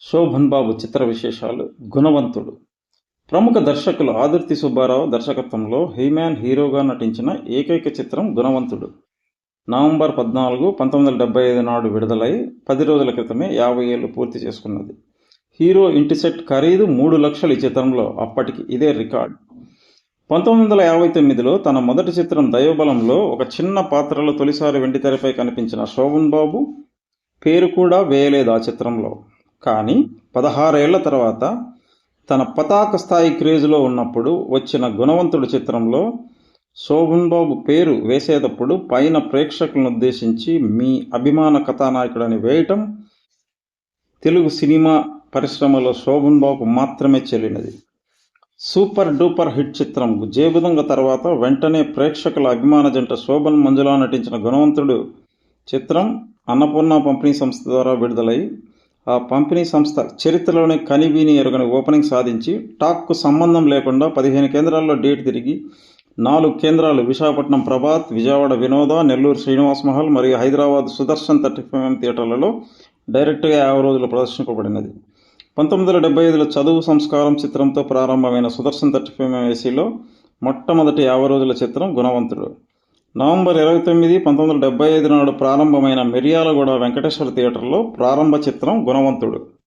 శోభన్ బాబు చిత్ర విశేషాలు గుణవంతుడు. ప్రముఖ దర్శకులు ఆదుర్తి సుబ్బారావు దర్శకత్వంలో హీమ్యాన్ హీరోగా నటించిన ఏకైక చిత్రం గుణవంతుడు. నవంబర్ పద్నాలుగు పంతొమ్మిది వందల డెబ్బై ఐదు నాడు విడుదలై పది రోజుల క్రితమే యాభై ఏళ్ళు పూర్తి చేసుకున్నది. హీరో ఇంటి సెట్ ఖరీదు మూడు లక్షలు ఈ చిత్రంలో అప్పటికి ఇదే రికార్డ్. పంతొమ్మిది వందల యాభై తొమ్మిదిలో తన మొదటి చిత్రం దైవబలంలో ఒక చిన్న పాత్రలో తొలిసారి వెండితెరపై కనిపించిన శోభన్ బాబు పేరు కూడా వేయలేదు ఆ చిత్రంలో. కానీ పదహారేళ్ళ తర్వాత తన పతాక స్థాయి క్రేజ్లో ఉన్నప్పుడు వచ్చిన గుణవంతుడు చిత్రంలో శోభన్ బాబు పేరు వేసేటప్పుడు పైన ప్రేక్షకులను ఉద్దేశించి మీ అభిమాన కథానాయకుడని వేయటం తెలుగు సినిమా పరిశ్రమలో శోభన్ బాబు మాత్రమే చెల్లినది. సూపర్ డూపర్ హిట్ చిత్రం జేబుదొంగ తర్వాత వెంటనే ప్రేక్షకుల అభిమాన జంట శోభన్ మంజులా నటించిన గుణవంతుడు చిత్రం అన్నపూర్ణ పంపిణీ సంస్థ ద్వారా విడుదలై ఆ పంపిణీ సంస్థ చరిత్రలోనే కనివీని ఎరుగని ఓపెనింగ్ సాధించి టాక్కు సంబంధం లేకుండా పదిహేను కేంద్రాల్లో డేట్ తిరిగి నాలుగు కేంద్రాలు విశాఖపట్నం ప్రభాత్ విజయవాడ వినోద నెల్లూరు శ్రీనివాస్ మహల్ మరియు హైదరాబాద్ సుదర్శన్ థర్టీ ఫైవ్ థియేటర్లలో డైరెక్ట్గా యాభై రోజులు ప్రదర్శింపబడినది. పంతొమ్మిది వందల డెబ్బై ఐదులో చదువు సంస్కారం చిత్రంతో ప్రారంభమైన సుదర్శన్ థర్టీ ఫైవ్ ఏసీలో మొట్టమొదటి యాభై రోజుల చిత్రం గుణవంతుడు. నవంబర్ ఇరవై తొమ్మిది పంతొమ్మిది వందల డెబ్బై ఐదు నాడు ప్రారంభమైన మిర్యాలగూడ వెంకటేశ్వర థియేటర్లో ప్రారంభ చిత్రం గుణవంతుడు.